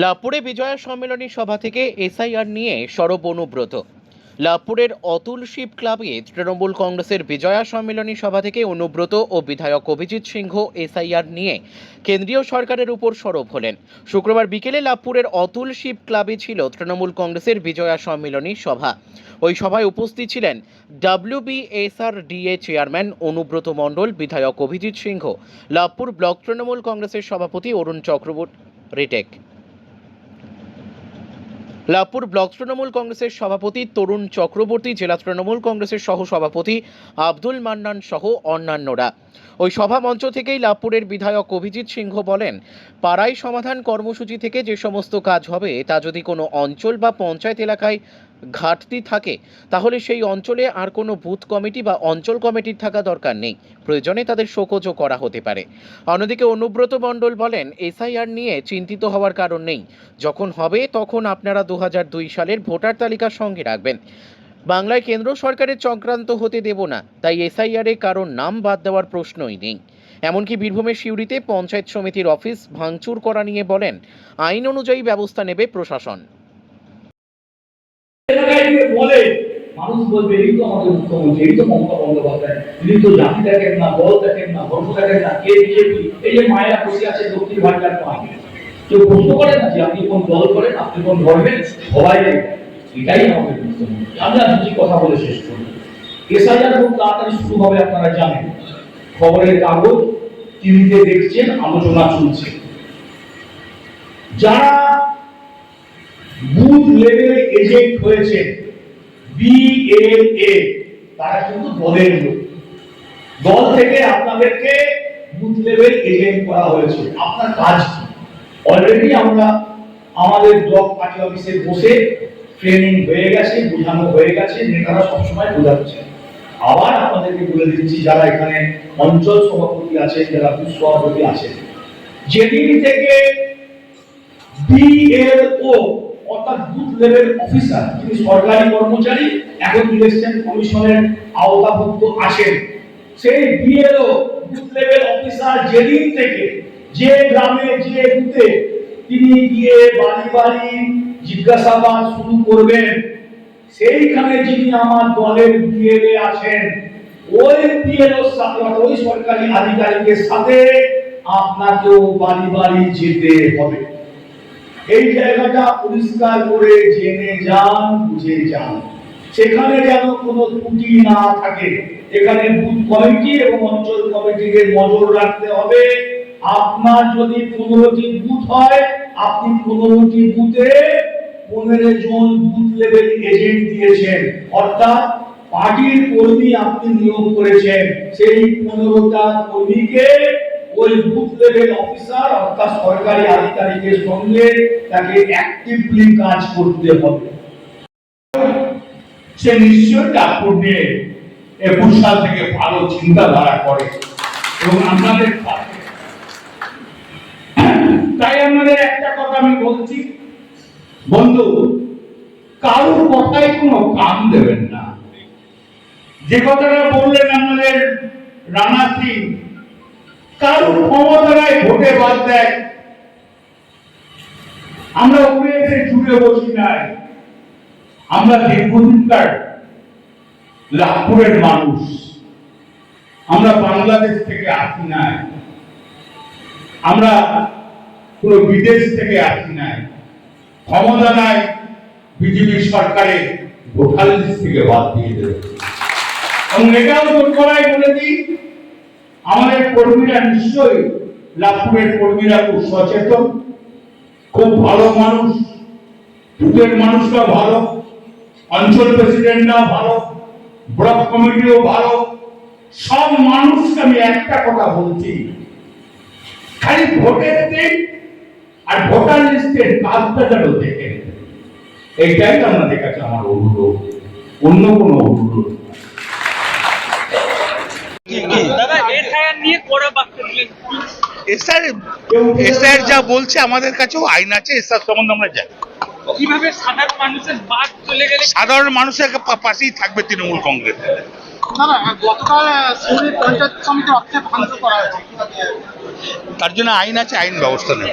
লাভপুরে বিজয়া সম্মেলনী সভা থেকে এসআইআর নিয়ে সরব অনুব্রত। লাভপুরের অতুল শিব ক্লাবে তৃণমূল কংগ্রেসের বিজয়া সম্মেলনী সভা থেকে অনুব্রত ও বিধায়ক অভিজিৎ সিংহ এসআইআর নিয়ে কেন্দ্রীয় সরকারের উপর সরব হলেন। শুক্রবার বিকেলে লাভপুরের অতুল শিব ক্লাবে ছিল তৃণমূল কংগ্রেসের বিজয়া সম্মেলনী সভা। ওই সভায় উপস্থিত ছিলেন ডাব্লিউবিএসআরডিএ চেয়ারম্যান অনুব্রত মণ্ডল, বিধায়ক অভিজিৎ সিংহ লাভপুর ব্লক তৃণমূল কংগ্রেসের সভাপতি অরুণ চক্রবর্তী রিটেক। লাভপুর ব্লক তৃণমূল কংগ্রেসের সভাপতি তরুণ চক্রবর্তী, জেলা তৃণমূল কংগ্রেসের সহ সভাপতি আব্দুল মান্নান সহ অন্যান্যরা। ওই সভা মঞ্চ থেকেই লাভপুরের বিধায়ক অভিজিৎ সিংহ বলেন পাড়াই সমাধান কর্মসূচি থেকে যে সমস্ত কাজ হবে, তা যদি কোনো অঞ্চল বা পঞ্চায়েত এলাকায় ঘাটতি থাকে, তাহলে সেই অঞ্চলে আর কোনো বুথ কমিটি বা অঞ্চল কমিটির থাকা দরকার নেই। প্রয়োজনে তাদের শোকজও করা হতে পারে। অন্যদিকে অনুব্রত মণ্ডল বলেন, এসআইআর নিয়ে চিন্তিত হওয়ার কারণ নেই। যখন হবে, তখন আপনারা দু সালের ভোটার তালিকার সঙ্গে রাখবেন। বাংলায় কেন্দ্র সরকারের চক্রান্ত হতে দেব না, তাই এসআইআরে কারোর নাম বাদ দেওয়ার প্রশ্নই নেই। এমনকি বীরভূমের সিউড়িতে পঞ্চায়েত সমিতির অফিস ভাঙচুর করা নিয়ে বলেন, আইন অনুযায়ী ব্যবস্থা নেবে প্রশাসন। মানুষ বলবে, এই তো আমাদের মুখ্যমন্ত্রী, এই তো মমতা বন্দ্যোপাধ্যায় তো জাতি দেখেন না দেখেন না, ধর্ম দেখেন না, কে বিজেপি এই যে মায়েরা বসে আছে, দক্ষিণ কেউ যে আপনি কোন দল করেন, আপনি কোন ধর্মের এটাই আমাদের আমি দুটি কথা বলে শেষ করি এসআইআর খুব তাড়াতাড়ি শুরু হবে, আপনারা জানেন। খবরের কাগজ, টিভিতে দেখছেন, আলোচনা চলছে। যারা বুথ লেভেল এজেন্ট হয়েছে বিএলএ তারা কিন্তু দলের লোক। দল থেকে আপনাদেরকে বুথ লেভেল এজেন্ট করা হয়েছে। আপনার কাজ কি? অলরেডি আমরা আমাদের ব্লক পার্টি অফিসে বসে ট্রেনিং হয়ে গেছে, বোঝানো হয়ে গেছে, নেতারা সবসময় বোঝাচ্ছে। আবার আপনাদেরকে বলে দিচ্ছি, যারা এখানে অঞ্চল সভাপতি আছেন, যারা সভাপতি আছেন, যেদিন থেকে বিএলও অর্থাৎ বুথ লেভেল অফিসার, যিনি সরকারি কর্মচারী, এখন ইলেকশন কমিশনের আওতাভুক্ত আছেন। সেই বিএলও বুথ লেভেল অফিসার যেদিন থেকে, যে গ্রামে, যে বুথে তিনি গিয়ে বাড়ি বাড়ি জিজ্ঞাসাবাদ শুরু করবেন। সেইখানে যিনি আমার দলের বিএলএ আছেন, ওই বিএলওর সাথে ওই সরকারি আধিকারিকের সাথে আপনাকেও বাড়ি বাড়ি যেতে হবে। এই জায়গাটা পরিষ্কার করে জেনে যান, বুঝে যান। সেখানে যেন কোনো ত্রুটি না থাকে। এখানে বুথ কমিটি এবং অঞ্চল কমিটিকে নজর রাখতে হবে। আপনার যদি পনেরোটি বুথ হয় আপনি পনেরোটি বুথে পনেরো জন বুথ লেভেল এজেন্ট দিয়েছেন। অর্থাৎ পার্টির কর্মী আপনি নিয়োগ করেছেন। সেই পনেরোটা কর্মীকে ওই বুথ লেভেল অফিসার অর্থাৎ সরকারি আধিকারিকের সঙ্গে তাকে অ্যাক্টিভলি কাজ করতে হবে। সে নিশ্চয়ই চাঁদপুর নিয়ে একুশ সাল থেকে ভালো চিন্তাধারা করে। এবং আমাদের তাই আমাদের আমি বলছি, বন্ধু, কারোর কথায় কোনো কান দেবেন না। যে কথাটা বললেন আমাদের রানা সিং, কারোর ক্ষমতায় ভোটে বাদ দেয়। আমরা উড়ে এসে জুড়ে বসি নাই। আমরা দীর্ঘদিনকার লাভপুরের মানুষ। আমরা বাংলাদেশ থেকে আসি নাই। আমরা পুরো বিদেশ থেকে আসি নাই। ক্ষমতা নাই, বিজেপি সরকারে ভোটার থেকে বাদ দিয়ে দেবে। এবং এটাও জোর করাই বলে দিই আমাদের কর্মীরা নিশ্চয়ই লাভপুরের কর্মীরা খুব সচেতন, খুব ভালো মানুষ দুধের মানুষরা ভালো, অঞ্চল প্রেসিডেন্টরাও ভালো, ব্লক কমিটিও ভালো, সব মানুষকে আমি একটা কথা বলছি। খালি ভোটের দিন আর ভোটার লিস্টের কাজটা যেন দেখে নেবে। এইটাই আপনাদের কাছে আমার অনুরোধ। অন্য কোনো অনুরোধ না। দাদা এসআইআর নিয়ে কড়া বাক্য দিলেন। এসআর এসআর যা বলছে আমাদের কাছেও আইন আছে এসআর সম্বন্ধে আমরা জানি। কীভাবে সাধারণ মানুষের বাদ চলে গেলে সাধারণ মানুষের পাশেই থাকবে তৃণমূল কংগ্রেস। তার জন্য আইন আছে আইন ব্যবস্থা নেই।